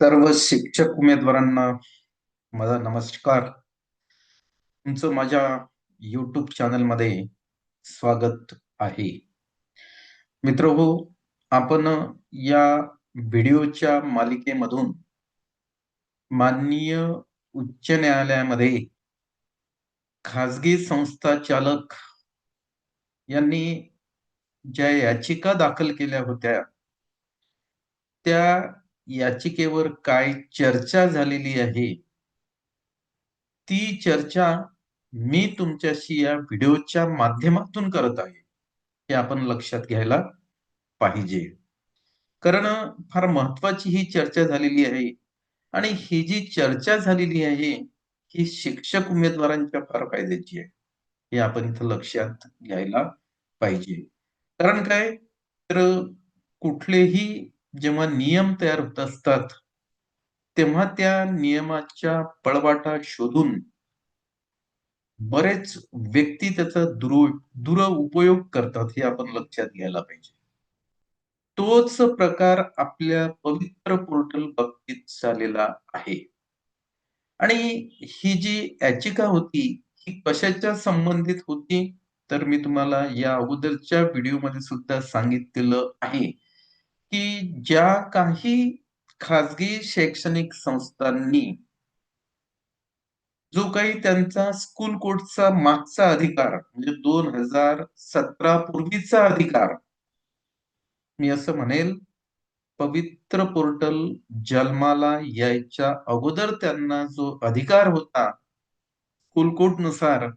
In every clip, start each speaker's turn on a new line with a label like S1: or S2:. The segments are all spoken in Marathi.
S1: सर्व शिक्षक उमेदवारांना माझा नमस्कार. तुमचं माझ्या युट्यूब चॅनलमध्ये स्वागत आहे. मित्र हो आपण या व्हिडिओच्या मालिकेमधून माननीय उच्च न्यायालयामध्ये खाजगी संस्था चालक यांनी ज्या याचिका दाखल केल्या होत्या त्या याचिकेवर काय चर्चा झालेली आहे? ती चर्चा मी तुमच्याशी या व्हिडिओच्या माध्यमातून करत आहे हे आपण लक्षात घ्यायला पाहिजे. कारण फार महत्वाची ही चर्चा झालेली आहे आणि ही जी चर्चा झालेली आहे ही शिक्षक उमेदवारांच्या फार फायद्याची आहे हे आपण इथं लक्षात घ्यायला पाहिजे. कारण काय? तर कुठलेही जेव्हा नियम तयार होत असतात तेव्हा त्या नियमाच्या पळवाटा शोधून बरेच व्यक्ती त्याचा दुर उपयोग करतात हे आपण लक्षात घ्यायला पाहिजे. तोच प्रकार आपल्या पवित्र पोर्टल बाबतीत झालेला आहे. आणि ही जी याचिका होती ही कशाच्या संबंधित होती तर मी तुम्हाला या अगोदरच्या व्हिडिओमध्ये सुद्धा सांगितलेलं आहे. की ज्या काही खाजगी शैक्षणिक संस्थांनी जो काही त्यांचा स्कूल कोडचा मागचा अधिकार म्हणजे दोन हजार सतरा पूर्वीचा अधिकार मी असं म्हणेल पवित्र पोर्टल जन्माला यायच्या अगोदर त्यांना जो अधिकार होता स्कूल कोडनुसार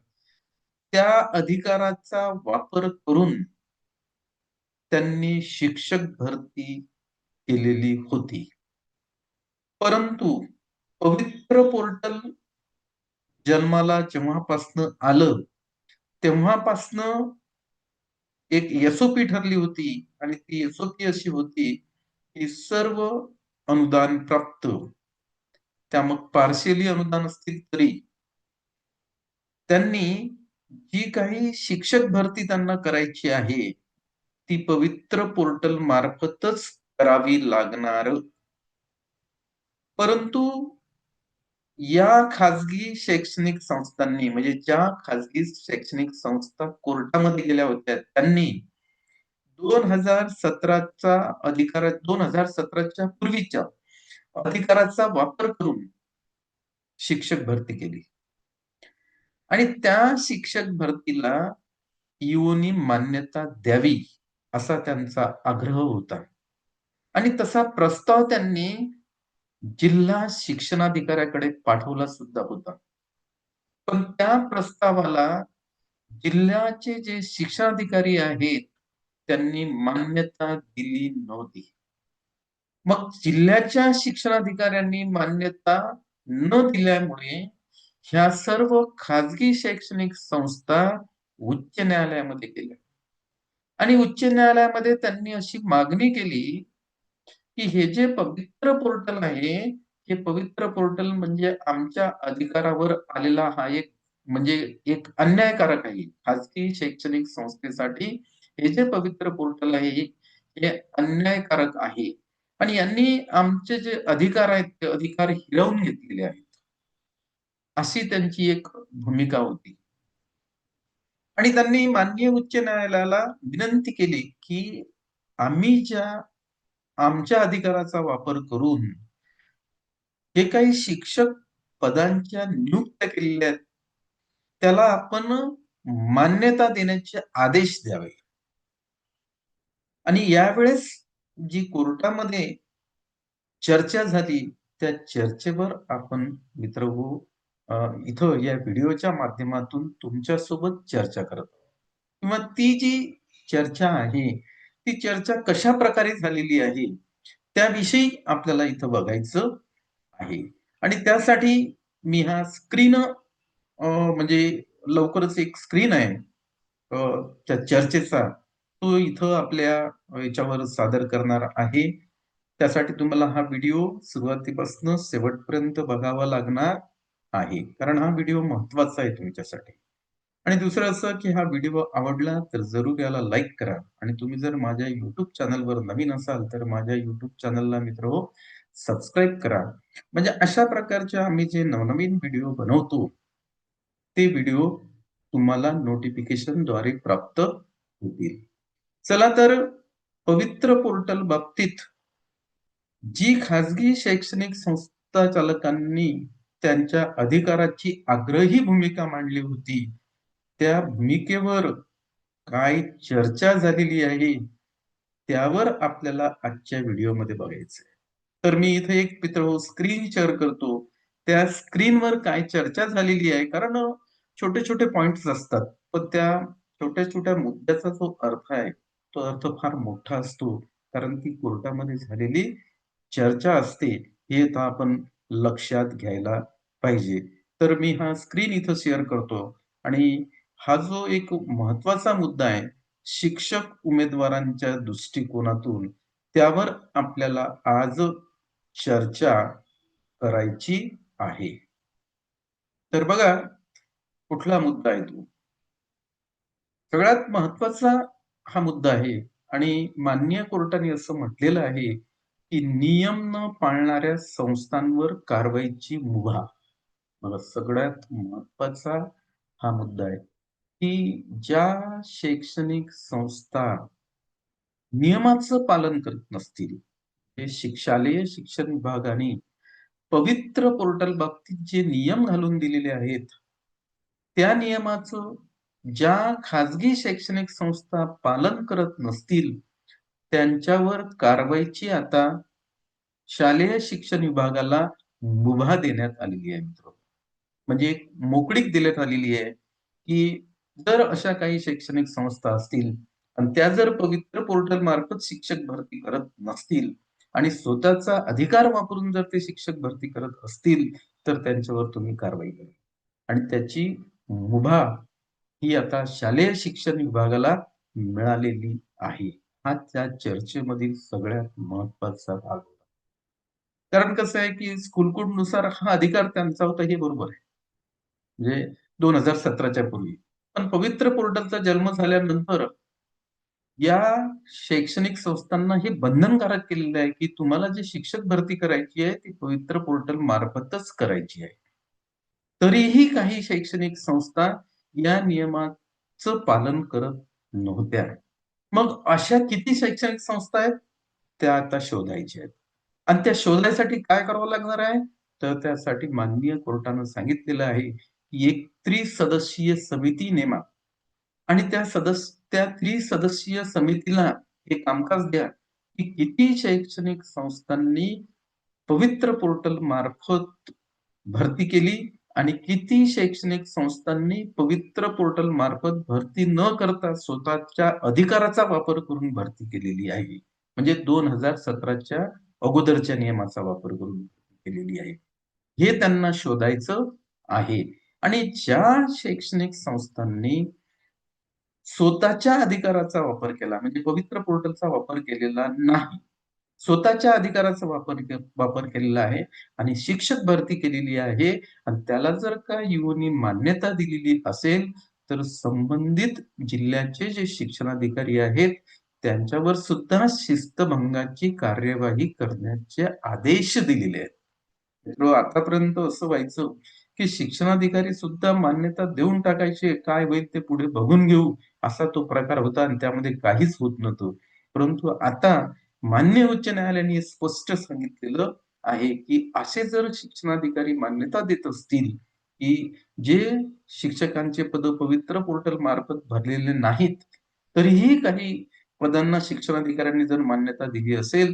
S1: त्या अधिकाराचा वापर करून त्यांनी शिक्षक भरती केलेली होती. परंतु पवित्र पोर्टल जन्माला जेव्हापासनं आलं तेव्हापासनं एक एसओपी ठरली होती आणि ती एसओपी अशी होती की सर्व अनुदान प्राप्त. त्या मग पार्शियली अनुदान असतील तरी. त्यांनी जी काही शिक्षक भरती त्यांना करायची आहे. ती पवित्र पोर्टल मार्फतच करावी लागणार. परंतु या खाजगी शैक्षणिक संस्थांनी म्हणजे ज्या खाजगी शैक्षणिक संस्था कोर्टामध्ये गेल्या होत्या त्यांनी दोन हजार सतराचा अधिकार दोन हजार सतराच्या पूर्वीच्या अधिकाराचा वापर करून शिक्षक भरती केली. आणि त्या शिक्षक भरतीला युओनी मान्यता द्यावी. असा त्यांचा आग्रह होता. आणि तसा प्रस्ताव त्यांनी जिल्हा शिक्षणाधिकाऱ्याकडे पाठवला सुद्धा होता. पण त्या प्रस्तावाला जिल्ह्याचे जे शिक्षणाधिकारी आहेत त्यांनी मान्यता दिली नव्हती. मग जिल्ह्याच्या शिक्षणाधिकाऱ्यांनी मान्यता न दिल्यामुळे ह्या सर्व खाजगी शैक्षणिक संस्था उच्च न्यायालयामध्ये गेल्या. आणि उच्च न्यायालयामध्ये त्यांनी अशी मागणी केली की हे जे पवित्र पोर्टल आहे हे पवित्र पोर्टल म्हणजे आमच्या अधिकारावर आलेला हा एक म्हणजे एक अन्यायकारक आहे. खाजगी शैक्षणिक संस्थेसाठी हे जे पवित्र पोर्टल आहे हे अन्यायकारक आहे. आणि यांनी आमचे जे अधिकार आहेत ते अधिकार हिरवून घेतलेले आहेत. अशी त्यांची एक भूमिका होती. आणि त्यांनी माननीय उच्च न्यायालयाला विनंती केली की आम्ही ज्या आमच्या अधिकाराचा वापर करून जे काही शिक्षक पदांच्या नियुक्त केलेल्या आहेत त्याला आपण मान्यता देण्याचे आदेश द्यावे. आणि यावेळेस जी कोर्टामध्ये चर्चा झाली त्या चर्चेवर आपण मित्र इथं या व्हिडिओच्या माध्यमातून तुमच्यासोबत चर्चा करत किंवा ती जी चर्चा आहे ती चर्चा कशा प्रकारे झालेली आहे त्याविषयी आपल्याला इथं बघायचं आहे. आणि त्यासाठी मी हा स्क्रीन म्हणजे लवकरच एक स्क्रीन आहे त्या चर्चेचा तो इथं आपल्या याच्यावर सादर करणार आहे. त्यासाठी तुम्हाला हा व्हिडिओ सुरुवातीपासून शेवटपर्यंत बघावा लागणार. आहे कारण हा व्हिडिओ महत्त्वाचा आहे तुमच्यासाठी आणि दुसरं असं की हा व्हिडिओ आवडला तर जरूर याला लाईक करा आणि तुम्ही जर माझ्या युट्यूब चॅनलवर नवीन असाल तर माझ्या युट्यूब चॅनलला मित्र हो सबस्क्राईब करा. म्हणजे अशा प्रकारचे आम्ही जे नवनवीन व्हिडिओ बनवतो, ते व्हिडिओ तुम्हाला नोटिफिकेशनद्वारे प्राप्त होतील. चला तर पवित्र पोर्टल बाबतीत जी खाजगी शैक्षणिक संस्था चालकांनी त्यांच्या अधिकाराची आग्रही भूमिका मांडली होती, त्या भूमिकेवर काय चर्चा झालेली आहे, त्यावर आपल्याला आजच्या व्हिडिओमध्ये बघायचं तर मी इथे एक मित्र हो, स्क्रीन शेअर करतो. त्या स्क्रीनवर काय चर्चा झालेली आहे कारण छोटे-छोटे पॉइंट्स असतात. पण त्या छोट्या-छोट्या मुद्द्याचा जो अर्थ आहे, तो अर्थ फार मोठा असतो. कारण ती कोर्टामध्ये झालेली चर्चा असते, हे आता आपण लक्षात घ्यायला पाहिजे. तर मी हा स्क्रीन इथं शेअर करतो आणि हा जो एक महत्त्वाचा मुद्दा आहे, शिक्षक उमेदवारांच्या दृष्टिकोनातून त्यावर आपल्याला आज चर्चा करायची आहे. तर बघा, कुठला मुद्दा आहे तो? सगळ्यात महत्त्वाचा हा मुद्दा आहे आणि माननीय कोर्टाने असं म्हटलेलं आहे, की नियम न पाळणाऱ्या संस्थांवर कारवाईची मुभा. मला सगळ्यात महत्त्वाचा हा मुद्दा आहे, की ज्या शैक्षणिक संस्था नियमाचं पालन करत नसतील, हे शिक्षालय शिक्षण विभागाने पवित्र पोर्टल बाबतीत जे नियम घालून दिलेले आहेत, त्या नियमाचं ज्या खाजगी शैक्षणिक संस्था पालन करत नसतील, त्यांच्यावर कारवाईची आता शालेय शिक्षण विभागाला मुभा देण्यात आलेली आहे मित्र. म्हणजे एक मोकळीक देण्यात आलेली आहे, की जर अशा काही शैक्षणिक संस्था असतील आणि त्या जर पवित्र पोर्टल मार्फत शिक्षक भरती करत नसतील आणि स्वतःचा अधिकार वापरून जर ते शिक्षक भरती करत असतील, तर त्यांच्यावर तुम्ही कारवाई करा. आणि त्याची मुभा ही आता शालेय शिक्षण विभागाला मिळालेली आहे. हा त्या चर्चेमधील सगळ्यात महत्त्वाचा भाग होता. कारण कसं आहे, की स्कूलकोडनुसार हा अधिकार त्यांचा होता हे बरोबर आहे. म्हणजे दोन हजार सतराच्या पूर्वी. पण पवित्र पोर्टलचा जन्म झाल्यानंतर या शैक्षणिक संस्थांना हे बंधनकारक केलेलं आहे, की तुम्हाला जे शिक्षक भरती करायची आहे, ती पवित्र पोर्टल मार्फतच करायची आहे. तरीही काही शैक्षणिक संस्था या नियमाचं पालन करत नव्हत्या. मग अशा किती शैक्षणिक संस्था आहेत? त्या आता शोधायच्या आहेत. आणि त्या शोधण्यासाठी काय करावं लागणार आहे? तर त्यासाठी माननीय कोर्टानं सांगितलेलं आहे, की एक त्रिसदस्यीय समिती नेमा आणि त्या सदस्य त्या त्रिसदस्यीय समितीला हे कामकाज द्या, की किती शैक्षणिक संस्थांनी पवित्र पोर्टल मार्फत भरती केली आणि किती शैक्षणिक संस्थांनी पवित्र पोर्टल मार्फत भरती न करता स्वतःच्या अधिकाराचा वापर करून भरती केलेली आहे. म्हणजे दोन हजार सतराच्या अगोदरच्या नियमाचा वापर करून केलेली आहे. हे त्यांना शोधायचं आहे आणि ज्या शैक्षणिक संस्थांनी स्वतःच्या अधिकाराचा वापर केला म्हणजे पवित्र पोर्टलचा वापर केलेला नाही. स्वतःच्या अधिकाराचा वापर वापर केलेला आहे आणि शिक्षक भरती केलेली आहे आणि त्याला जर का यूओनी मान्यता दिलेली असेल, तर संबंधित जिल्ह्याचे जे शिक्षणाधिकारी आहेत, त्यांच्यावर सुद्धा शिस्तभंगाची कार्यवाही करण्याचे आदेश दिलेले आहेत. आतापर्यंत असं व्हायचं, की शिक्षणाधिकारी सुद्धा मान्यता देऊन टाकायचे, काय होईल ते पुढे बघून घेऊ, असा तो प्रकार होता आणि त्यामध्ये काहीच होत नव्हतं. परंतु आता मान्य उच्च न्यायालयाने स्पष्ट सांगितलेलं आहे, की असे जर शिक्षणाधिकारी मान्यता देत असतील, की जे शिक्षकांचे पद पवित्र पोर्टल मार्फत भरलेले नाहीत, तरीही काही पदांना शिक्षणाधिकाऱ्यांनी जर मान्यता दिली असेल,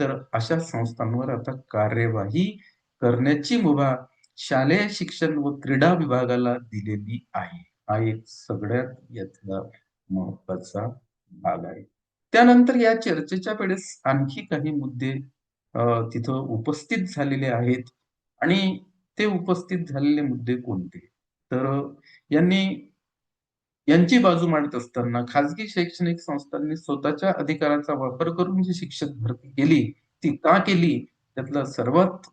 S1: तर अशा संस्थांवर आता कार्यवाही करण्याची मुभा शालेय शिक्षण व क्रीडा विभागाला दिलेली आहे. हा एक सगळ्यात यातला महत्त्वाचा भाग आहे. त्यानंतर या चर्चेच्या वेळेस आणखी काही मुद्दे तिथं उपस्थित झालेले आहेत आणि ते उपस्थित झालेले मुद्दे कोणते? तर यांनी यांची बाजू मांडत असताना खाजगी शैक्षणिक संस्थांनी स्वतःच्या अधिकाराचा वापर करून जी शिक्षक भरती केली, ती का केली? त्यातला सर्वात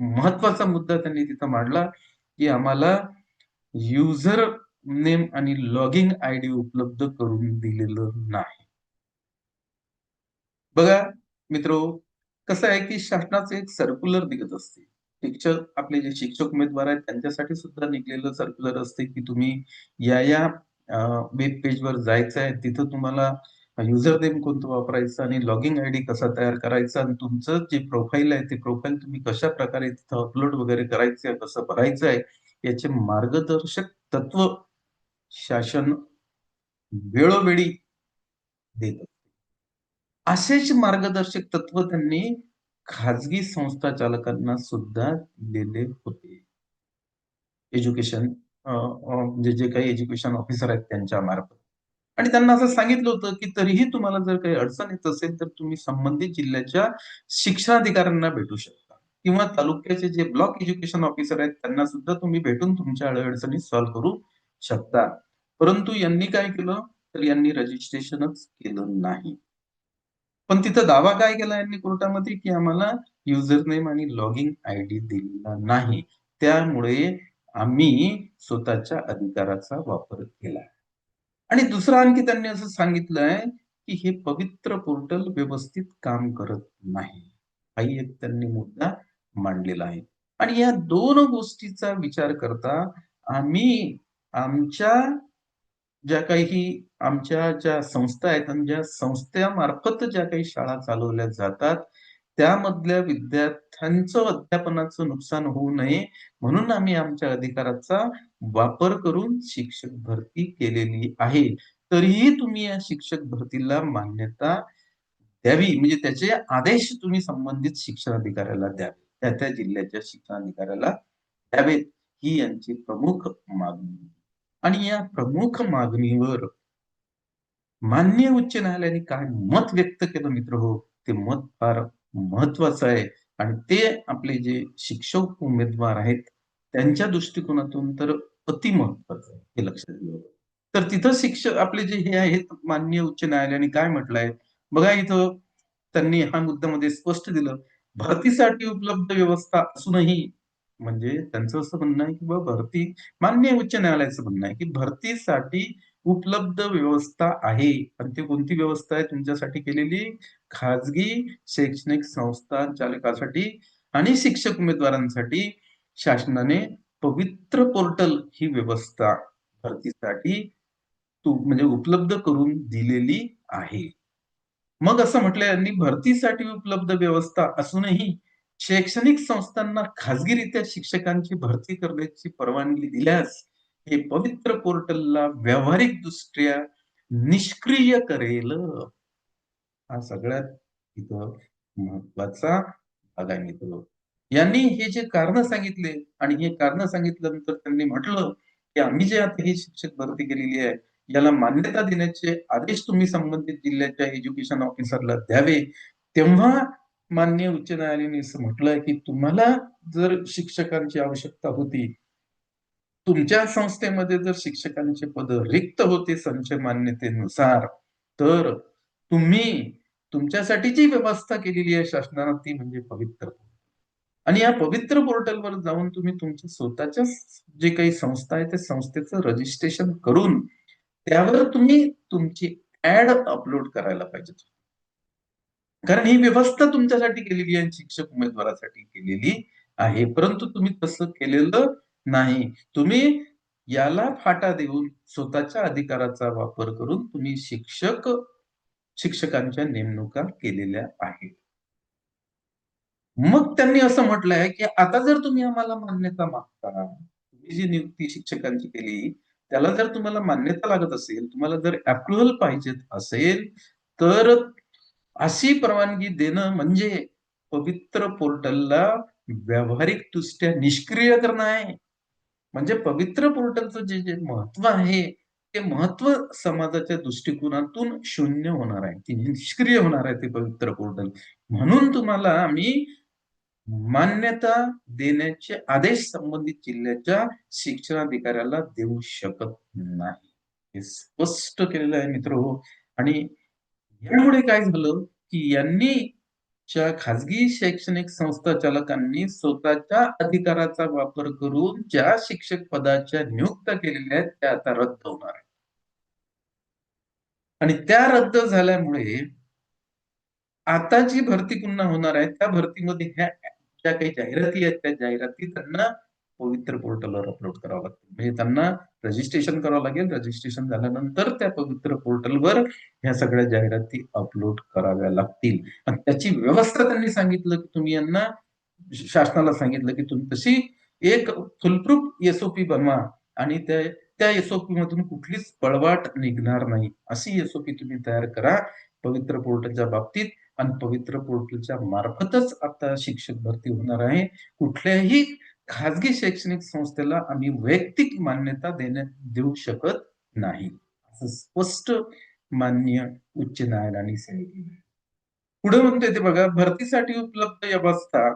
S1: महत्त्वाचा मुद्दा त्यांनी तिथं मांडला, की आम्हाला युजर नेम आणि लॉगिंग आयडी उपलब्ध करून दिलेलं नाही. बघा मित्रो, कसं आहे, की शासनाचं एक सर्क्युलर निघत असते. शिक्षक आपले जे शिक्षक उमेदवार आहेत त्यांच्यासाठी सुद्धा निघलेलं सर्क्युलर असते, की तुम्ही या-या अ, वेब पेजवर जायचं आहे. तिथं तुम्हाला युजर नेम कोणतं वापरायचं आणि लॉगिन आयडी कसा तयार करायचा आणि तुमचं जे प्रोफाइल आहे, ते प्रोफाईल तुम्ही कशा प्रकारे तिथं अपलोड वगैरे करायचं आहे, कसं भरायचं आहे, याचे मार्गदर्शक तत्व शासन वेळोवेळी देत असेच मार्गदर्शक तत्व त्यांनी खाजगी संस्था चालकांना सुद्धा दिलेले होते. एज्युकेशन जे म्हणजे जे काही एज्युकेशन ऑफिसर आहेत त्यांच्या मार्फत. आणि त्यांना असं सांगितलं होतं, की तरीही तुम्हाला जर काही अडचण येत असेल, तर तुम्ही संबंधित जिल्ह्याच्या शिक्षणाधिकाऱ्यांना भेटू शकता किंवा तालुक्याचे जे ब्लॉक एज्युकेशन ऑफिसर आहेत त्यांना सुद्धा तुम्ही भेटून तुमच्या अडचणी सॉल्व्ह करू शकता. परंतु यांनी काय केलं, तर यांनी रजिस्ट्रेशनच केलं नाही. पण तिथं दावा काय केला यांनी कोर्टामध्ये, की आम्हाला युजर नेम आणि लॉगिन आयडी दिलेला नाही. त्यामुळे आम्ही स्वतःच्या अधिकाराचा वापर केला. आणि दुसरं आणखी त्यांनी असं सांगितलंय, की हे पवित्र पोर्टल व्यवस्थित काम करत नाही. हाही एक त्यांनी मुद्दा मांडलेला आहे. आणि या दोन गोष्टीचा विचार करता आम्ही आमच्या ज्या काही आमच्या ज्या संस्था आहेत आणि ज्या संस्थेमार्फत ज्या काही शाळा चालवल्या जातात, त्यामधल्या विद्यार्थ्यांचं अध्यापनाचं नुकसान होऊ नये म्हणून आम्ही आमच्या अधिकाराचा वापर करून शिक्षक भरती केलेली आहे. तरीही तुम्ही या शिक्षक भरतीला मान्यता द्यावी म्हणजे त्याचे आदेश तुम्ही संबंधित शिक्षण अधिकाऱ्याला द्यावे. त्या-त्या जिल्ह्याच्या शिक्षणाधिकाऱ्याला द्यावेत, ही यांची प्रमुख मागणी. आणि या प्रमुख मागणीवर मान्य उच्च न्यायालयाने काय मत व्यक्त केलं मित्र हो? ते मत फार महत्वाचं आहे. आणि ते आपले जे शिक्षक उमेदवार आहेत, त्यांच्या दृष्टिकोनातून तर अति महत्वाचं आहे, हे लक्षात घ्यावं. तर तिथं शिक्षक आपले जे हे आहेत मान्य उच्च न्यायालयाने काय म्हटलंय, बघा इथं त्यांनी हा मुद्द्यामध्ये स्पष्ट दिलं, भरतीसाठी उपलब्ध व्यवस्था असूनही म्हणजे त्यांचं असं म्हणणं आहे, की भरती मान्य उच्च न्यायालयाचं म्हणणं आहे, की भरतीसाठी उपलब्ध व्यवस्था आहे आणि ती कोणती व्यवस्था आहे तुमच्यासाठी केलेली? खाजगी शैक्षणिक संस्था चालकासाठी आणि शिक्षक उमेदवारांसाठी शासनाने पवित्र पोर्टल ही व्यवस्था भरतीसाठी तू म्हणजे उपलब्ध करून दिलेली आहे. मग असं म्हटलंय यांनी भरतीसाठी उपलब्ध व्यवस्था असूनही शैक्षणिक संस्थांना खाजगीरित्या शिक्षकांची भरती करण्याची परवानगी दिल्यास हे पवित्र पोर्टलला व्यावहारिक दृष्ट्या निष्क्रिय करेल. हा सगळ्यात इथं महत्त्वाचा भाग आहे मित्र. यांनी हे जे कारण सांगितले आणि हे कारण सांगितल्यानंतर त्यांनी म्हटलं, की आम्ही जे आता ही शिक्षक भरती केलेली आहे, याला मान्यता देण्याचे आदेश तुम्ही संबंधित जिल्ह्याच्या एज्युकेशन ऑफिसरला द्यावे. तेव्हा मान्य उच्च न्यायालयाने असं म्हटलंय, की तुम्हाला जर शिक्षकांची आवश्यकता होती तुमच्या संस्थेमध्ये जर शिक्षकांचे पद रिक्त होते संच मान्यतेनुसार, तर तुम्ही तुमच्यासाठी जी व्यवस्था केलेली आहे शासनानं ती म्हणजे पवित्र आणि या पवित्र पोर्टलवर जाऊन तुम्ही तुमच्या स्वतःच्या जे काही संस्था आहे, त्या संस्थेचं रजिस्ट्रेशन करून त्यावर तुम्ही तुमची ऍड अपलोड करायला पाहिजे. कारण ही व्यवस्था तुमच्यासाठी केलेली आहे शिक्षक उमेदवारासाठी केलेली आहे. परंतु तुम्ही तसं केलेलं नाही. तुम्ही याला फाटा देऊन स्वतःच्या अधिकाराचा वापर करून तुम्ही शिक्षक शिक्षकांच्या नेमणुका केलेल्या आहेत. मग त्यांनी असं म्हटलंय, की आता जर तुम्ही आम्हाला मान्यता मागता, तुम्ही जी नियुक्ती शिक्षकांची केली, त्याला जर तुम्हाला मान्यता लागत असेल, तुम्हाला जर अप्रुव्हल पाहिजेत असेल, तर अशी परवानगी देणं म्हणजे पवित्र पोर्टलला व्यावहारिक दृष्ट्या निष्क्रिय करणं आहे. म्हणजे पवित्र पोर्टलचं जे, जे महत्त्व आहे, ते महत्त्व समाजाच्या दृष्टिकोनातून शून्य होणार आहे. ते निष्क्रिय होणार आहे ते पवित्र पोर्टल. म्हणून तुम्हाला आम्ही मान्यता देण्याचे आदेश संबंधित जिल्ह्याच्या शिक्षणाधिकाऱ्याला देऊ शकत नाही. हे स्पष्ट केलेलं आहे मित्र हो. आणि यामुळे काय झालं, की यांनी च्या खाजगी शैक्षणिक संस्था चालकांनी स्वतःच्या अधिकाराचा वापर करून ज्या शिक्षक पदाच्या नियुक्त केलेल्या आहेत, त्या आता रद्द होणार आहेत. आणि त्या रद्द झाल्यामुळे आता जी भरती पुन्हा होणार आहे, त्या भरतीमध्ये ह्या ज्या काही जाहिराती आहेत, त्या जाहिराती त्यांना पवित्र पोर्टलवर अपलोड करावं लागतं म्हणजे त्यांना रजिस्ट्रेशन करावं लागेल. रजिस्ट्रेशन झाल्यानंतर त्या पवित्र पोर्टलवर ह्या सगळ्या जाहिराती अपलोड कराव्या लागतील. आणि त्याची व्यवस्था त्यांनी सांगितलं, की तुम्ही यांना शासनाला सांगितलं, की तुम्ही तशी एक फुलप्रूफ एसओपी बनवा आणि त्या त्या एस ओपी मधून कुठलीच पळवाट निघणार नाही. अशी एस ओपी तुम्ही तयार करा पवित्र पोर्टलच्या बाबतीत आणि पवित्र पोर्टलच्या मार्फतच आता शिक्षक भरती होणार आहे. कुठल्याही खाजगी शैक्षणिक संस्थेला आम्ही वैयक्तिक मान्यता देण्यात देऊ शकत नाही. असं स्पष्ट मान्य उच्च न्यायालयाने सांगितलं. पुढे म्हणतोय ते बघा, भरतीसाठी उपलब्ध व्यवस्था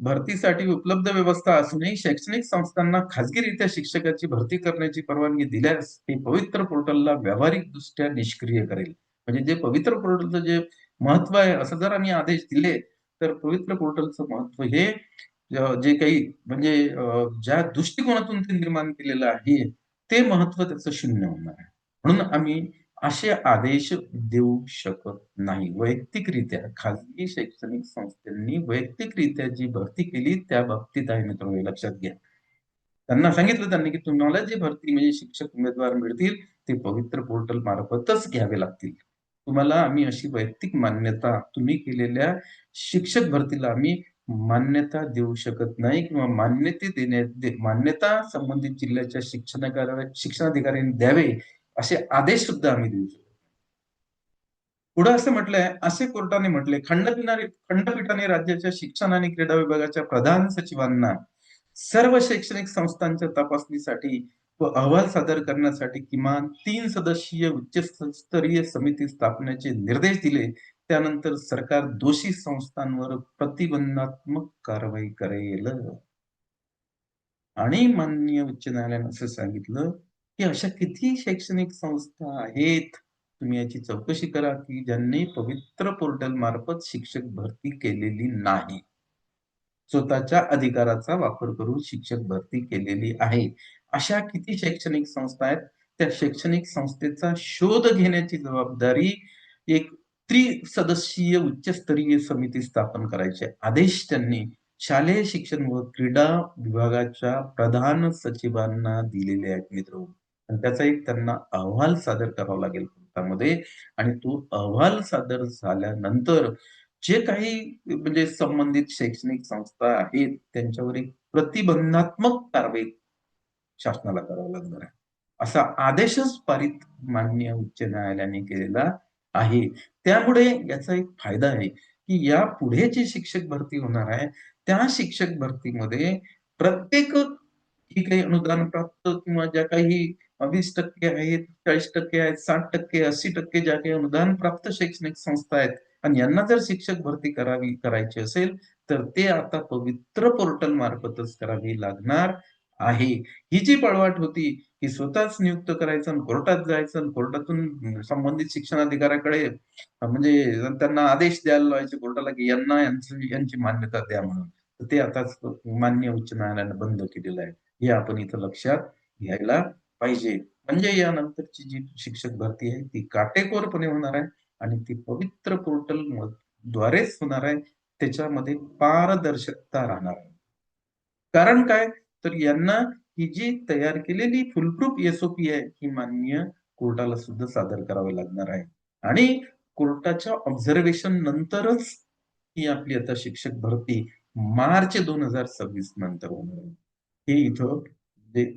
S1: भरतीसाठी उपलब्ध व्यवस्था असूनही शैक्षणिक संस्थांना खाजगीरित्या शिक्षकाची भरती करण्याची परवानगी दिल्यास ते पवित्र पोर्टलला व्यावहारिकदृष्ट्या निष्क्रिय करेल. म्हणजे जे पवित्र पोर्टलचं जे महत्त्व आहे, असं जर आम्ही आदेश दिले, तर पवित्र पोर्टलचं महत्त्व हे जे काही म्हणजे ज्या दृष्टिकोनातून ते निर्माण केलेलं आहे, ते महत्त्व त्याचं शून्य होणार आहे. म्हणून आम्ही असे आदेश देऊ शकत नाही. वैयक्तिकरित्या खाजगी शैक्षणिक संस्थांनी वैयक्तिकरित्या जी भरती केली, त्या बाबतीत आहे मित्रांनो, लक्षात घ्या. त्यांना सांगितलं त्यांनी, की तुम्हाला जी भरती म्हणजे शिक्षक उमेदवार मिळतील, ते पवित्र पोर्टल मार्फतच घ्यावे लागतील. तुम्हाला आम्ही अशी वैयक्तिक मान्यता तुम्ही केलेल्या शिक्षक भरतीला आम्ही मान्यता देऊ शकत नाही किंवा मान्यते देण्यात मान्यता संबंधित जिल्ह्याच्या शिक्षणाधिकारी शिक्षणाधिकाऱ्यांनी द्यावे, असे आदेश सुद्धा आम्ही देऊ शकतो. पुढे असं म्हटलंय, असे कोर्टाने म्हटले, खंडपीठाने खंडपीठाने राज्याच्या शिक्षण आणि क्रीडा विभागाच्या प्रधान सचिवांना सर्व शैक्षणिक संस्थांच्या तपासणीसाठी व अहवाल सादर करण्यासाठी किमान तीन सदस्यीय उच्चस्तरीय समिती स्थापण्याचे निर्देश दिले. त्यानंतर सरकार दोषी संस्थांवर प्रतिबंधात्मक कारवाई करेल. आणि माननीय उच्च न्यायालयाने असं सांगितलं, की अशा किती शैक्षणिक संस्था आहेत, तुम्ही याची चौकशी करा, की ज्यांनी पवित्र पोर्टल मार्फत शिक्षक भरती केलेली नाही. स्वतःच्या अधिकाराचा वापर करून शिक्षक भरती केलेली आहे. अशा किती शैक्षणिक संस्था आहेत, त्या शैक्षणिक संस्थेचा शोध घेण्याची जबाबदारी एक त्रिसदस्यीय उच्चस्तरीय समिती स्थापन करायचे. आदेश त्यांनी शालेय शिक्षण व क्रीडा विभागाच्या प्रधान सचिवांना दिलेले आहेत मित्र. आणि त्याचा एक त्यांना अहवाल सादर करावा लागेल त्यामध्ये. आणि तो अहवाल सादर झाल्यानंतर जे काही म्हणजे संबंधित शैक्षणिक संस्था आहेत, त्यांच्यावर एक प्रतिबंधात्मक कारवाई शासनाला करावं लागणार आहे. असा आदेशच पारित माननीय उच्च न्यायालयाने केलेला आहे. त्यामुळे याचा एक फायदा आहे, की या पुढे जी शिक्षक भरती होणार आहे, त्या शिक्षक भरतीमध्ये प्रत्येक जी काही अनुदान प्राप्त किंवा ज्या काही 20% आहेत, 40% आहेत, 60%, 80% ज्या काही अनुदान प्राप्त शैक्षणिक संस्था आहेत आणि यांना जर शिक्षक भरती करावी करायची असेल, तर ते आता पवित्र पोर्टल मार्फतच करावी लागणार आहे. ही जी पळवाट होती, की स्वतःच नियुक्त करायचं कोर्टात जायचं कोर्टातून संबंधित शिक्षणाधिकाऱ्याकडे म्हणजे त्यांना आदेश द्यायला लावायचे कोर्टाला, की यांना यांची मान्यता द्या म्हणून. तर ते आताच मान्य उच्च न्यायालयाने बंद केलेलं आहे. हे आपण इथं लक्षात घ्यायला पाहिजे. म्हणजे यानंतरची जी शिक्षक भरती आहे, ती काटेकोरपणे होणार आहे आणि ती पवित्र पोर्टल द्वारेच होणार आहे. त्याच्यामध्ये पारदर्शकता राहणार आहे. कारण काय? तर यांना ही जी तयार केलेली फुलप्रूफ एसओपी आहे, ही माननीय कोर्टाला सुद्धा सादर करावी लागणार आहे आणि कोर्टाच्या ऑब्झर्वेशन नंतरच ही आपली आता शिक्षक भरती मार्च 2026 नंतर होणार आहे. हे इथं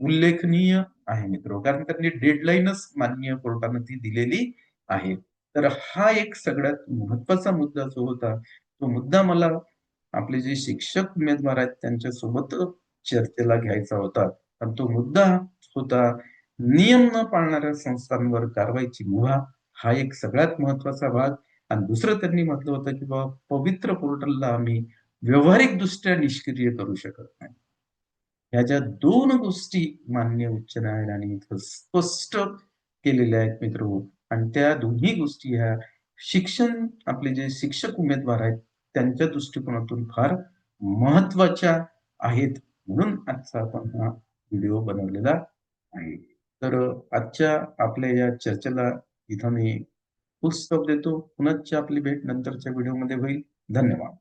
S1: उल्लेखनीय आहे मित्र कारण त्यांनी डेडलाईनच माननीय कोर्टाने ती दिलेली आहे. तर हा एक सगळ्यात महत्त्वाचा मुद्दा जो होता, तो मुद्दा मला आपले जे शिक्षक उमेदवार आहेत त्यांच्यासोबत चर्चेला घ्यायचा होता. आणि तो मुद्दा होता नियम न पाळणाऱ्या संस्थांवर कारवाईची मुभा हा एक सगळ्यात महत्त्वाचा भाग आणि दुसरं त्यांनी म्हटलं होतं, की बाबा पवित्र पोर्टलला आम्ही व्यवहारिक दृष्ट्या निष्क्रिय करू शकत नाही. ह्या ज्या दोन गोष्टी माननीय उच्च न्यायालयाने इथं स्पष्ट केलेल्या आहेत मित्र आणि त्या दोन्ही गोष्टी ह्या शिक्षण आपले जे शिक्षक उमेदवार आहेत, त्यांच्या दृष्टिकोनातून फार महत्त्वाच्या आहेत. म्हणून आजचा आपण हा व्हिडिओ बनवलेला आहे. तर आजच्या आपल्या या चर्चेला इथं मी पुस्तक देतो. पुनश्च आपली भेट नंतरच्या व्हिडिओमध्ये होईल. धन्यवाद.